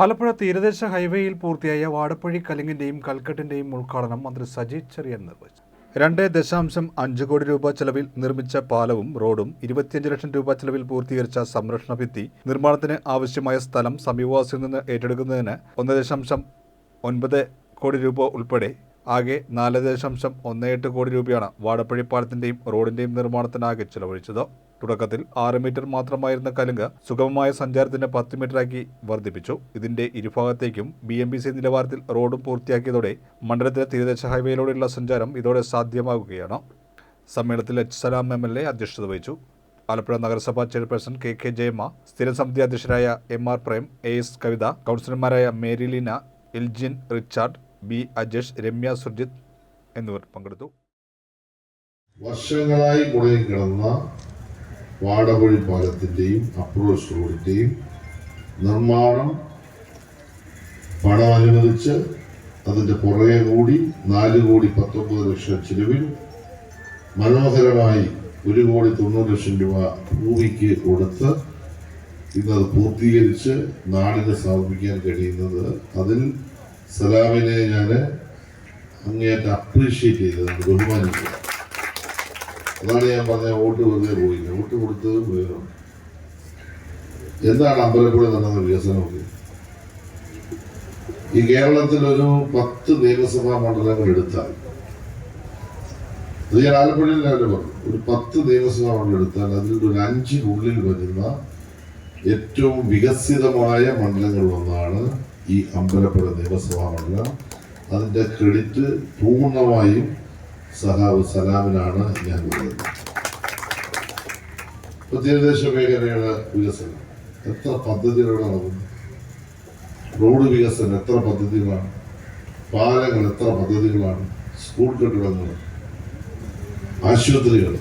ആലപ്പുഴ തീരദേശ ഹൈവേയിൽ പൂർത്തിയായ വാടപ്പഴി കലിങ്ങിന്റെയും കൽക്കെട്ടിന്റെയും ഉദ്ഘാടനം മന്ത്രി സജി ചെറിയൻ നിർവഹിച്ചു. രണ്ട് ദശാംശം അഞ്ച് കോടി രൂപ ചെലവിൽ നിർമ്മിച്ച പാലവും റോഡും ഇരുപത്തിയഞ്ച് ലക്ഷം രൂപ ചെലവിൽ പൂർത്തീകരിച്ച സംരക്ഷണ ഭിത്തി നിർമ്മാണത്തിന് ആവശ്യമായ സ്ഥലം സമീപവാസിയിൽ നിന്ന് ഏറ്റെടുക്കുന്നതിന് ഒന്ന് ദശാംശം ഒൻപത് കോടി രൂപ ഉൾപ്പെടെ ആകെ നാല് ദശാംശം ഒന്ന് എട്ട് കോടി രൂപയാണ് വാടപ്പഴി പാലത്തിന്റെയും റോഡിന്റെയും നിർമ്മാണത്തിനാകെ ചെലവഴിച്ചത്. തുടക്കത്തിൽ ആറ് മീറ്റർ മാത്രമായിരുന്ന കലുങ്ക് സുഗമമായ സഞ്ചാരത്തിന് പത്ത് മീറ്ററാക്കി വർദ്ധിപ്പിച്ചു. ഇതിന്റെ ഇരുഭാഗത്തേക്കും ബി എം ബി സി നിലവാരത്തിൽ റോഡും പൂർത്തിയാക്കിയതോടെ മണ്ഡലത്തിലെ തീരദേശ ഹൈവേയിലൂടെയുള്ള സഞ്ചാരം ഇതോടെ സാധ്യമാകുകയാണ്. സമ്മേളനത്തിൽ H Salam M L A അധ്യക്ഷത വഹിച്ചു. ആലപ്പുഴ നഗരസഭാ ചെയർപേഴ്സൺ കെ കെ ജയമ്മ സ്ഥിരം സമിതി അധ്യക്ഷരായ M R Prem A S Kavitha കൗൺസിലർമാരായ Maryleena Elgin Richard B Ajesh Ramya Surjith എന്നിവർ പങ്കെടുത്തു. വർഷങ്ങളായി മുടങ്ങിക്കിടന്ന വാടവഴി പാലത്തിന്റെയും അപ്രോച്ച് റോഡിന്റെയും നിർമ്മാണം പണം അനുവദിച്ച് അതിന്റെ പുറകെ കൂടി നാല് കോടി പത്തൊമ്പത് ലക്ഷം ചിലവിൽ മനോഹരമായി ഒരു കോടി തൊണ്ണൂറ് ലക്ഷം രൂപ ഭൂമിക്ക് കൊടുത്ത് ഇന്നത് പൂർത്തീകരിച്ച് നാടിനെ സമർപ്പിക്കാൻ കഴിയുന്നത് അതിൽ സലാമിനെ ഞാൻ അങ്ങേയറ്റം അപ്രീഷിയേറ്റ് ചെയ്തതാണ് ബഹുമാനിക്കുക. അതാണ് ഞാൻ പറഞ്ഞ വോട്ട് വെറുതെ പോയില്ല. വോട്ട് കൊടുത്തത് വേണം എന്താണ് അമ്പലപ്പുഴ നടന്ന വികസനമൊക്കെ? ഈ കേരളത്തിൽ ഒരു പത്ത് നിയമസഭാ മണ്ഡലങ്ങൾ എടുത്താൽ അത് ഞാൻ ആലപ്പുഴയിൽ തന്നെ പറഞ്ഞു ഒരു പത്ത് നിയമസഭാ മണ്ഡലം എടുത്താൽ അതിൽ ഒരു അഞ്ചിനുള്ളിൽ വരുന്ന ഏറ്റവും വികസിതമായ മണ്ഡലങ്ങളിലൊന്നാണ് ഈ അമ്പലപ്പുഴ നിയമസഭാ മണ്ഡലം അതിന്റെ ക്രെഡിറ്റ് പൂർണമായും സഹാബ് സലാമിനാണ് ഞാൻ പറയുന്നത് ഇപ്പൊ തീരദേശ മേഖലയുടെ വികസനം. എത്ര പദ്ധതികളാണ് നടക്കുന്നത്? റോഡ് വികസനം എത്ര പദ്ധതികളാണ്? പാലങ്ങൾ എത്ര പദ്ധതികളാണ്? സ്കൂൾ കെട്ടിടങ്ങൾ ആശുപത്രികൾ.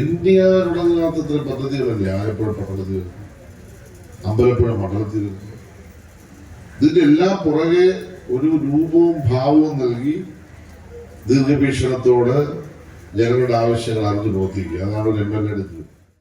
ഇന്ത്യയിലുടനീളത്ത് ഇത്ര പദ്ധതികളല്ലേ? ആലപ്പുഴ പട്ടണത്തിൽ അമ്പലപ്പുഴ മണ്ഡലത്തിൽ ഇതിന്റെ എല്ലാം പുറകെ ഒരു രൂപവും ഭാവവും നൽകി ദീർഘവീക്ഷണത്തോട് ജനങ്ങളുടെ ആവശ്യങ്ങൾ അറിഞ്ഞു പ്രവർത്തിക്കുക. അതാണ് ഒരു എം എൽ എ